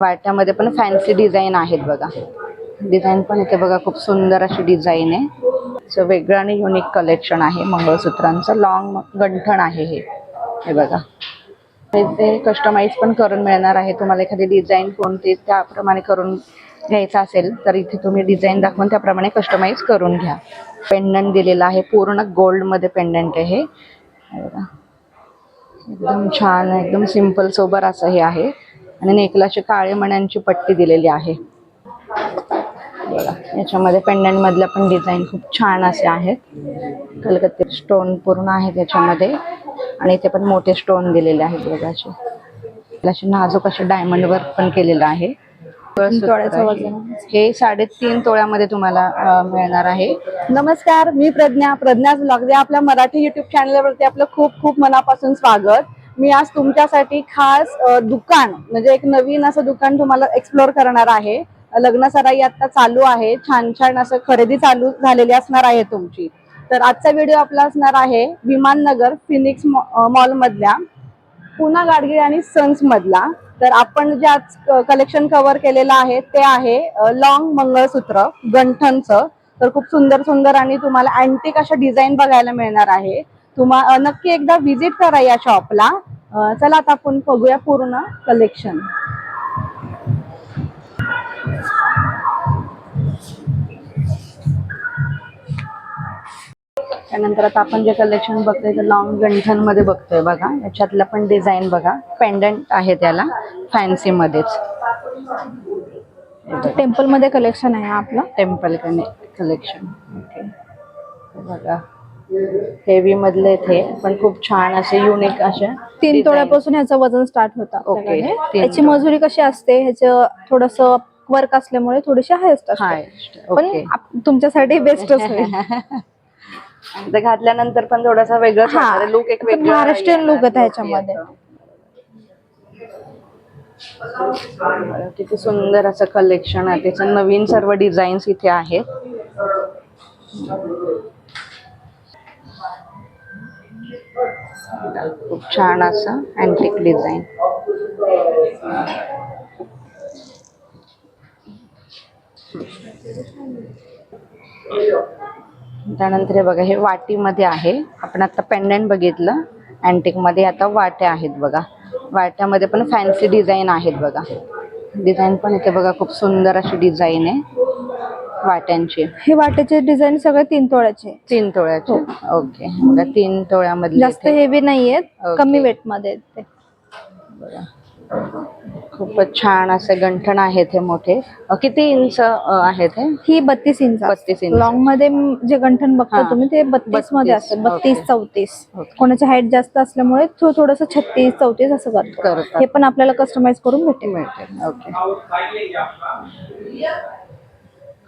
वाट्यामध्ये पण fancy design आहेत बघा. डिझाईन पण इथे बघा खूप सुंदर अशी डिझाईन आहे. सो वेगळं आणि युनिक कलेक्शन आहे मंगळसूत्रांचं. लॉंग गंठण आहे हे. हे बघा. हे ते कस्टमाइज पण करून मिळणार आहे. तुम्हाला एखादी डिझाईन कोणती त्याप्रमाणे करून घ्यायचं असेल तर इथे तुम्ही डिझाईन दाखवून त्याप्रमाणे कस्टमाइज करून घ्या. पेंडंट दिलेलं आहे. पूर्ण गोल्डमध्ये पेंडंट आहे हे. बघा. एकदम छान एकदम सिंपल सोबर असं हे आहे. आणि नेकला अशी काळे मण्यांची पट्टी दिलेली आहे. बघा याच्यामध्ये पेंडंट मधल्या पण डिझाईन खूप छान असे आहेत. कलकत्ते स्टोन पूर्ण आहे त्याच्यामध्ये. आणि इथे पण मोठे स्टोन दिलेले आहेत बघा असे नाजूक असे डायमंड वर्क पण केलेलं आहे. हे साडेतीन तोळ्यामध्ये तुम्हाला मिळणार आहे. नमस्कार मी प्रज्ञा. प्रज्ञाच ब्लॉग. आपल्या मराठी युट्यूब चॅनलवरती आपलं खूप खूप मनापासून स्वागत. मी आज तुमच्यासाठी खास दुकान म्हणजे एक नवीन असं दुकान तुम्हाला एक्सप्लोअर करणार आहे. लग्न सराई आता चालू आहे. छान छान असं खरेदी चालू झालेली असणार आहे तुमची. तर आजचा व्हिडिओ आपला असणार आहे विमाननगर फिनिक्स मॉल मधल्या पुना गाडगिळ आणि सन्स मधला. तर आपण जे आज कलेक्शन कव्हर केलेलं आहे ते आहे लॉंग मंगळसूत्र गंठनचं. तर खूप सुंदर सुंदर आणि तुम्हाला अँटिक अशा डिझाईन बघायला मिळणार आहे. तुम्हा नक्की एकदा व्हिजिट करा या शॉपला चला आता आपण बघूया पूर्ण कलेक्शन त्यानंतर आता आपण जे कलेक्शन बघतोय ते लॉंग गंठनमध्ये बघतोय बघा. याच्यातलं पण डिझाईन बघा. पेंडंट आहे त्याला फॅन्सी मध्येच. टेम्पलमध्ये कलेक्शन आहे आपलं? टेम्पल कलेक्शन ओके बघा. हेवी मधले इथे पण खूप छान असे युनिक असे तीन. तोळ्यापासून ह्याचं वजन स्टार्ट होतं ओके, याची. मजुरी कशी असते? ह्याचं थोडस वर्क असल्यामुळे थोडीशी हायस्ट असते. हाय पण तुमच्यासाठी बेस्टच होईल आणि ते घातल्यानंतर पण थोडासा वेगळाच हा. लुक एक वेगळा महाराष्ट्रीयन look आहे ह्याच्यामध्ये. किती सुंदर असं कलेक्शन आहे. त्याचं नवीन सर्व डिझाईन्स इथे आहेत. खूप छान असं अँटिक डिझाईन त्यानंतर हे बघा हे वाटीमध्ये आहे. आपण आता पेंडंट बघितलं. अँटिकमध्ये आता वाट्या आहेत बघा. वाट्यामध्ये पण फॅन्सी डिझाईन आहेत बघा. डिझाईन पण इथे बघा खूप सुंदर अशी डिझाईन आहे. वाट्यांची. हे वाटेचे डिझाईन सगळे तीन तोळ्याचे. तीन तोळ्याचे. ओके. बघा तीन तोळ्यामधले जास्त इथे. हेवी नाहीयेत ओके. कमी वेटमध्ये आहेत ते. बघा. खूपच छान असे गंठण आहेत हे मोठे. अ, किती इंच अ, आहेत हे? ही बत्तीस इंच 32 इंच. लॉंगमध्ये म- जे गंठन बघता हा. तुम्ही ते बत्तीसमध्ये 32, असतात बत्तीस ओके. चौतीस. ओके. कोणाची हाईट जास्त असल्यामुळे थो- थोडंसं छत्तीस चौतीस असं करतो. करतात. हे पण आपल्याला कस्टमाइज करून भेटेल. मिळतील. ओके.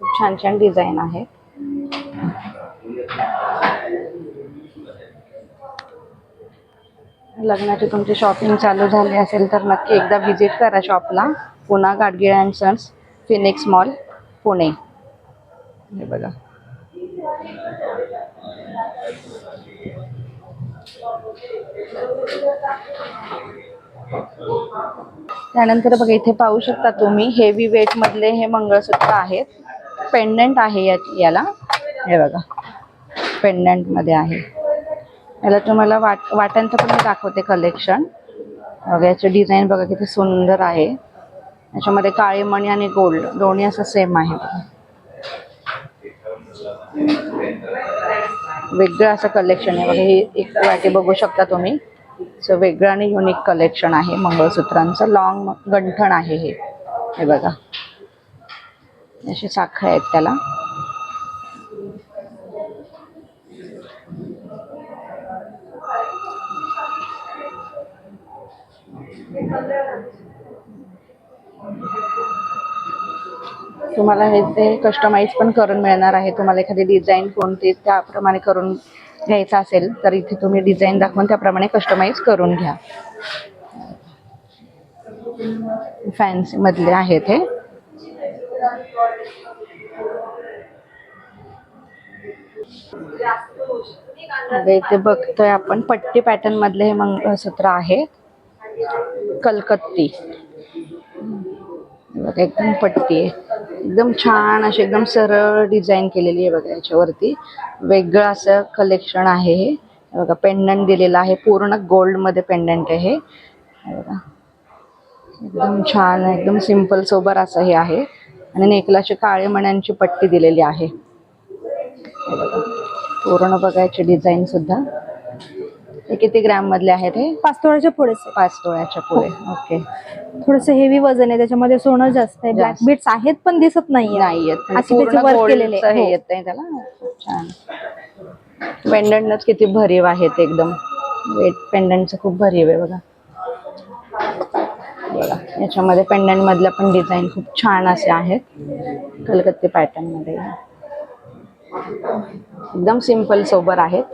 खूप छान छान डिझाईन आहे लग्नाची तुमची शॉपिंग चालू झाली असेल तर नक्की एकदा व्हिजिट करा शॉपला. पुन्हा Gadgil and sons Phoenix mall Pune. हे बघा. त्यानंतर बघा इथे पाहू शकता तुम्ही हेवी वेट मधले हे मंगळसूत्र आहेत. पेंडंट आहे या- याला. हे बघा. पेंडंटमध्ये आहे. याला तुम्हाला वाट वाट्यांचं पण मी दाखवते कलेक्शन बघा याचे डिझाईन बघा किती सुंदर आहे. याच्यामध्ये काळी मणी आणि गोल्ड दोन्ही असं सेम आहे वेगळं असं कलेक्शन आहे. बघा ही एक वाटी बघू शकता तुम्ही. सो वेगळं आणि युनिक कलेक्शन आहे मंगळसूत्रांचं. लॉंग गंठण आहे हे. हे बघा. अशी साखळी आहेत त्याला. तुम्हाला हे ते कस्टमाइज पण करून मिळणार आहे. तुम्हाला एखादी डिझाईन कोणती त्याप्रमाणे करून घ्यायचं असेल तर इथे तुम्ही डिझाईन दाखवून त्याप्रमाणे कस्टमाइज करून घ्या. फॅन्सीमधले आहेत हे. इथे बघतोय आपण. पट्टी पॅटर्न मधले हे मंगळसूत्र आहे. कलकत्ती. बघा एकदम पट्टी आहे. एकदम छान अशी एकदम सरळ डिझाईन केलेली आहे बघा याच्यावरती. वेगळं असं कलेक्शन आहे हे. बघा पेंडंट दिलेलं आहे. पूर्ण गोल्डमध्ये पेंडंट आहे हे. बघा. एकदम छान एकदम सिंपल सोबर असं हे आहे. आणि नेकलाची काळे मण्यांची पट्टी दिलेली आहे. बघा. पूर्ण बघायचे डिझाईन सुद्धा. हे किती ग्रॅम मधले आहेत हे? पाच तोळ्याच्या पुढेच आहे. पाच तोळ्याच्या पुढे. ओके थोडंसं हेवी वजन आहे त्याच्यामध्ये सोनं जास्त आहे. ब्लॅक जास्त. बीट्स आहेत पण दिसत नाहीये. नाही येत म्हणजे अशी त्याची पूर्ण work केलेली गोल्डचं आहे. हे हो. येत आहे त्याला. खूप छान पेंडंटच किती भरीव आहेत एकदम. वेट पेंडंटचं खूप भरीव आहे बघा. बघा याच्यामध्ये पेंडंट मधल्या पण डिझाईन खूप छान असे आहेत. कलकत्ते पॅटर्नमध्ये. एकदम सिंपल सोबर आहेत.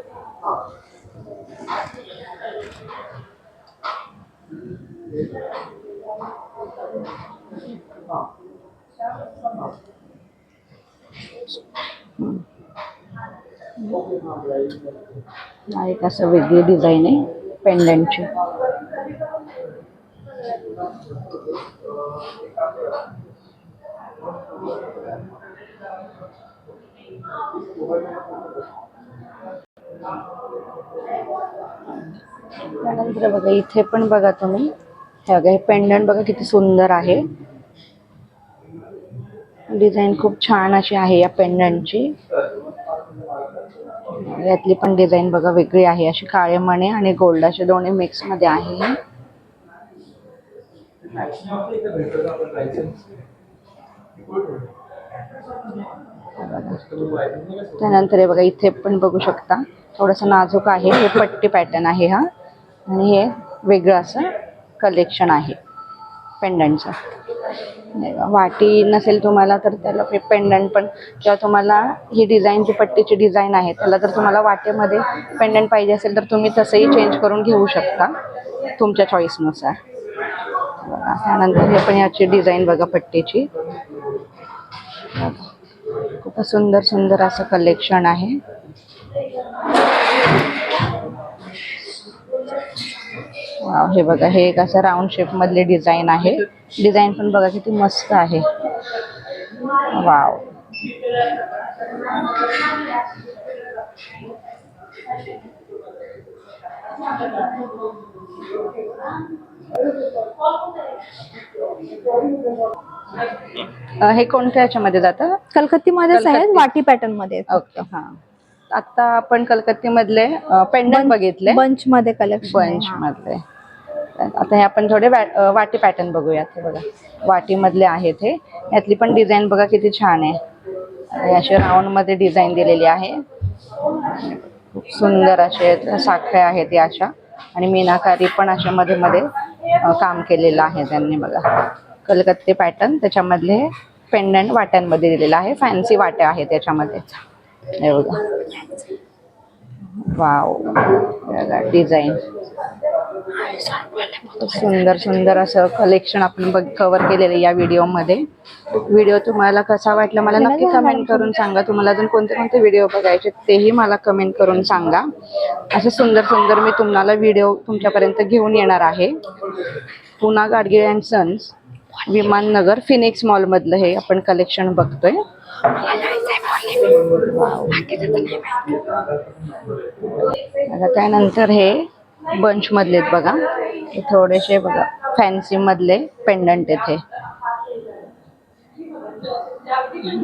एक असं वेगळी डिझाईन आहे पेंडंटची त्यानंतर बघा इथे पण बघा तुम्ही. हे बघा हे पेंडंट बघा किती सुंदर आहे. डिझाईन खूप छान अशी आहे या पेंडंटची यातली पण डिझाईन बघा वेगळी आहे. अशी काळे मणे आणि गोल्ड असे दोन्ही मिक्समध्ये आहे. हे. त्यानंतर हे बघा इथे पण बघू शकता. थोडस नाजूक आहे. हे पट्टी पॅटर्न आहे हा. आणि हे वेगळं असं कलेक्शन आहे. पेंडंटचं वाटी नसेल तुम्हाला तर त्याला पेंडंट पण किंवा तुम्हाला ही डिझाईन जी पट्टीची डिझाईन आहे त्याला जर तुम्हाला वाटेमध्ये पेंडंट पाहिजे असेल तर तुम्ही तसंही चेंज करून घेऊ शकता तुमच्या चॉईसनुसार बघा त्यानंतर हे पण याची डिझाईन बघा पट्टीची. बघा. खूप सुंदर सुंदर असं कलेक्शन आहे. वाव, हे बघा हे एक असं राऊंड शेप मधले डिझाईन आहे. डिझाईन पण बघा किती मस्त आहे. वाव अं, हे कोणत्या याच्यामध्ये जातं? कलकत्ती मध्येच आहेत कलकत्ती. वाटी पॅटर्नमध्ये. ओके हा. आता आपण कलकत्ते मधले पेंडंट बघितले. बंच मध्ये कलेक्शन बंच मधले आता हे आपण थोडे वॅ- अं, वाटी पॅटर्न बघूयात हे बघा. वाटी मधले आहेत हे. यातली पण डिझाईन बघा किती छान आहे. असे राऊंडमध्ये डिझाईन दिलेली आहे. खूप सुंदर असे साखळ्या आहेत या अशा. आणि मीनाकारी पण अशा मध्ये मध्ये अं, काम केलेलं आहे त्यांनी बघा. कलकत्ते पॅटर्न त्याच्यामधले पेंडंट वाट्यांमध्ये दिलेलं आहे. फॅन्सी वाट्या आहेत त्याच्यामध्ये. हे वाव डिझाईन सुंदर सुंदर असं कलेक्शन आपण बघ कव्हर केलेलं आहे या व्हिडिओमध्ये व्हिडिओ तुम्हाला कसा वाटला मला नक्की कमेंट करून सांगा. तुम्हाला अजून कोणते कोणते व्हिडिओ बघायचे तेही मला कमेंट करून सांगा. असे सुंदर सुंदर मी तुम्हाला व्हिडिओ तुमच्यापर्यंत घेऊन येणार आहे. पुन्हा Gadgil and sons Viman Nagar Phoenix मॉलमधलं हे आपण कलेक्शन बघतोय. त्यानंतर हे बंच मधले आहेत बघा. थोडेसे बघा फॅन्सी मधले पेंडंट येथे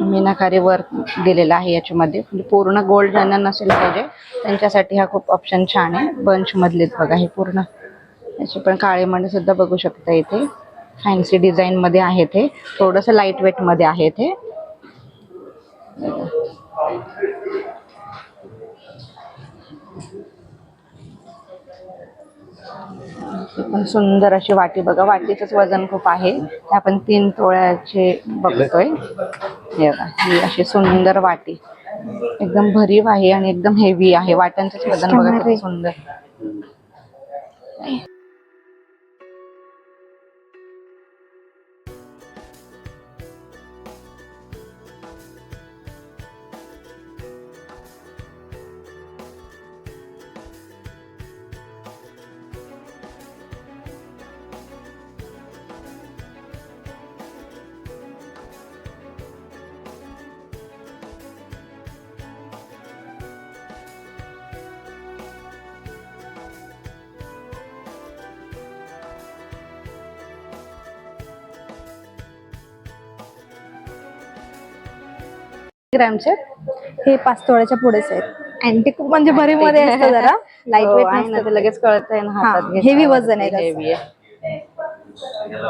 मीनाकारी वर्क दिलेला आहे याच्यामध्ये. म्हणजे पूर्ण गोल्ड ज्यांना नसेल पाहिजे त्यांच्यासाठी हा खूप ऑप्शन छान आहे. बंच मधलेत बघा हे पूर्ण. याचे पण काळे मंड सुद्धा बघू शकता इथे. फॅन्सी डिझाईन मध्ये आहेत हे थोडंसं लाइट वेटमध्ये आहेत हे ही पण सुंदर अशी वाटी बघा. वाटीचंच वजन खूप आहे. ते आपण तीन तोळ्याचे बघतोय. हे अशी सुंदर वाटी. एकदम भरीव आहे आणि एकदम हेवी आहे. वाट्यांचंच वजन बघा सुंदर. ग्रॅमचे. हे पाच तोळ्याच्या पुढेच आहेत. अँटिक म्हणजे भरी मध्ये असतं जरा. लाइट हो, वेट आहे ना, ते. लगेच कळत आहे ना हा, घेतल्यावर वजन आहे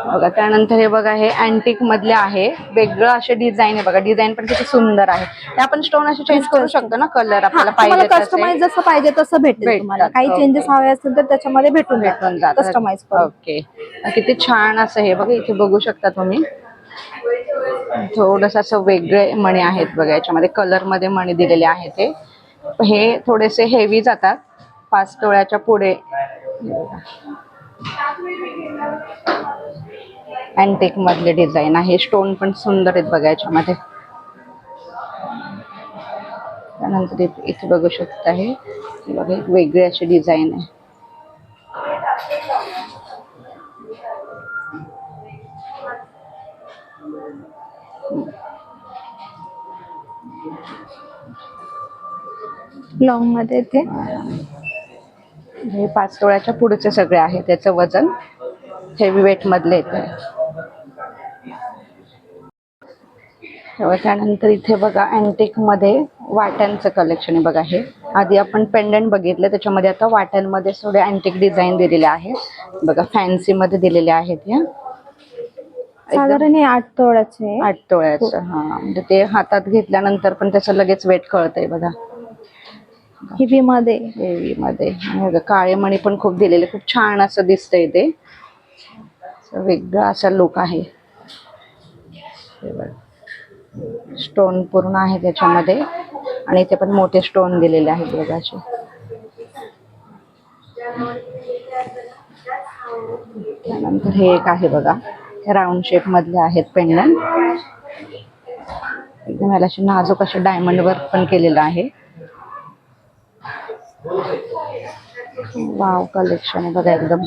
बघा त्यानंतर हे बघा हे अँटिक मधले आहे. वेगळं असे डिझाईन आहे बघा. डिझाईन पण किती सुंदर आहे. ते आपण स्टोन असे चेंज करू शकतो ना कलर आपल्याला पाहिजे कस्टमाइज जसं पाहिजे तसं भेटेल भेटतात, तुम्हाला. काही. चेंजेस हवे असतील तर त्याच्यामध्ये भेटून भेटून कस्टमाइज ओके किती छान असं हे बघा इथे बघू शकता तुम्ही. थोडस असं वेगळे मणी आहेत बघा याच्यामध्ये कलरमध्ये मणी दिलेले आहेत हे हे थोडेसे हेवी जातात. पाच तोळ्याच्या पुढे. अँटेक मधले डिझाईन आहे. स्टोन पण सुंदर आहेत बघा याच्यामध्ये. त्यानंतर इथे- बघू शकता हे बघा वेगळे असे डिझाईन आहे. लॉंगमध्ये ते. हे पाच तोळ्याच्या पुढचे सगळे आहे त्याचं वजन हेवी वेट मधले येते त्यानंतर इथे बघा अँटिकमध्ये वाट्यांचं कलेक्शन आहे बघा हे. आधी आपण पेंडंट बघितलं त्याच्यामध्ये आता वाट्यांमध्ये थोडे अँटिक डिझाईन दिलेले आहेत बघा फॅन्सी मध्ये दिलेले आहेत या. साधारण हे आठ तोळ्याचे. आठ तोळ्याचं हा. म्हणजे ते हातात घेतल्यानंतर पण त्याचं लगेच वेट कळतंय बघा. हेवी मध्ये हेवी मध्ये आणि काळे मणी पण खूप दिलेले खूप छान असं दिसतंय ते. वेगळा असा लुक आहे. स्टोन पूर्ण आहे त्याच्यामध्ये. आणि इथे पण मोठे स्टोन दिलेले आहेत बघाचे त्यानंतर हे एक आहे बघा. राऊंड शेप मधले आहेत पेंडंट एकदम याला नाजूक असे डायमंड वर्क पण केलेलं आहे. वाव कलेक्शन आहे बघा एकदम.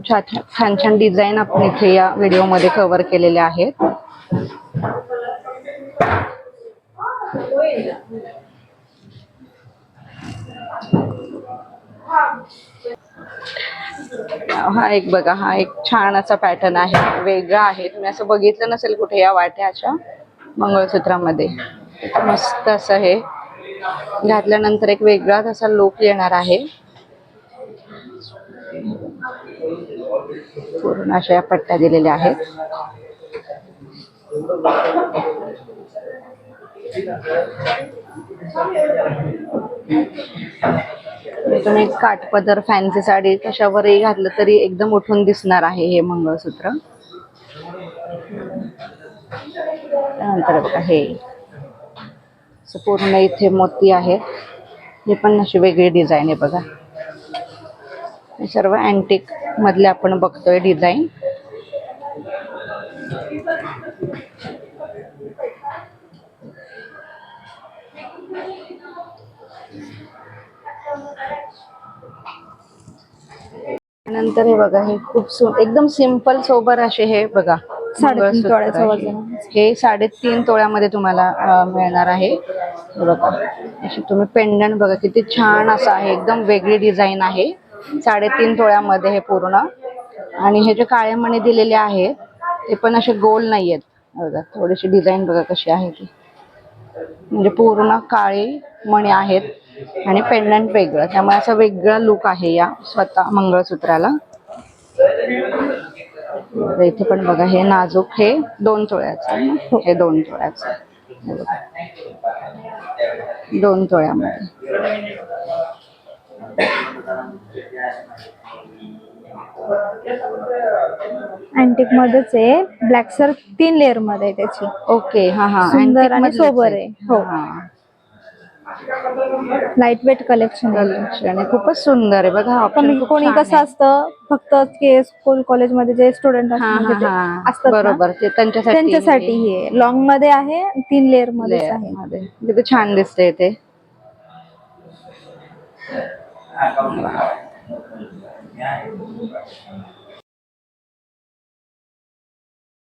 छान छान- छान डिझाईन आपण इथे या व्हिडिओमध्ये कव्हर केलेले आहेत. हा एक बघा हा एक छान असा पॅटर्न आहे. वेगळा आहे. तुम्ही असं बघितलं नसेल कुठे या वाट्या अशा मंगळसूत्रामध्ये. मस्त असं हे. घातल्यानंतर एक वेगळाच असा लुक येणार आहे. पूर्ण अशा या पट्ट्या दिलेल्या आहेत. तुम्ही काठपदर फॅन्सी साडी कशावरही घातलं तरी एकदम उठून दिसणार आहे हे मंगळसूत्र. त्यानंतर बघा हे. असं पूर्ण इथे मोती आहे. हे पण अशी वेगळी डिझाईन आहे बघा. हे सर्व अँटिक मधले आपण बघतोय डिझाईन नंतर हे बघा हे खूप सु एकदम सिंपल सोबर असे हे बघा. साडेतीन तोळ्याचं. वजन. हे साडेतीन तोळ्यामध्ये तुम्हाला मिळणार आहे. बघा. तुम्ही पेंडंट बघा किती छान असं आहे. एकदम वेगळी डिझाईन आहे. साडेतीन तोळ्यामध्ये हे पूर्ण. आणि हे जे काळे मणी दिलेले आहेत ते पण असे गोल नाही आहेत बघा थोडीशी डिझाईन बघा कशी आहे ती. म्हणजे पूर्ण काळी मणी आहेत आणि पेंडंट वेगळं. त्यामुळे असं वेगळा लुक आहे या स्वतः मंगळसूत्राला. इथे पण बघा हे नाजूक हे दोन तोळ्याचं ना? हे दोन तोळ्याचं. हे. दोन तोळ्यामध्ये अँटिक मध्येच आहे ब्लॅक सर तीन लेअरमध्ये त्याची ओके हा हा सुंदर आणि सोबर आहे. हो. लाइट वेट कलेक्शन आहे. खूपच सुंदर आहे बघा पण कोणी कसं. असतं फक्त के स्कूल कॉलेजमध्ये जे स्टुडंट असतात ना, बरोबर ते त्यांच्यासाठी त्यांच्यासाठी हे. लॉंगमध्ये आहे तीन लेअरमध्ये. आहे छान दिसते ते.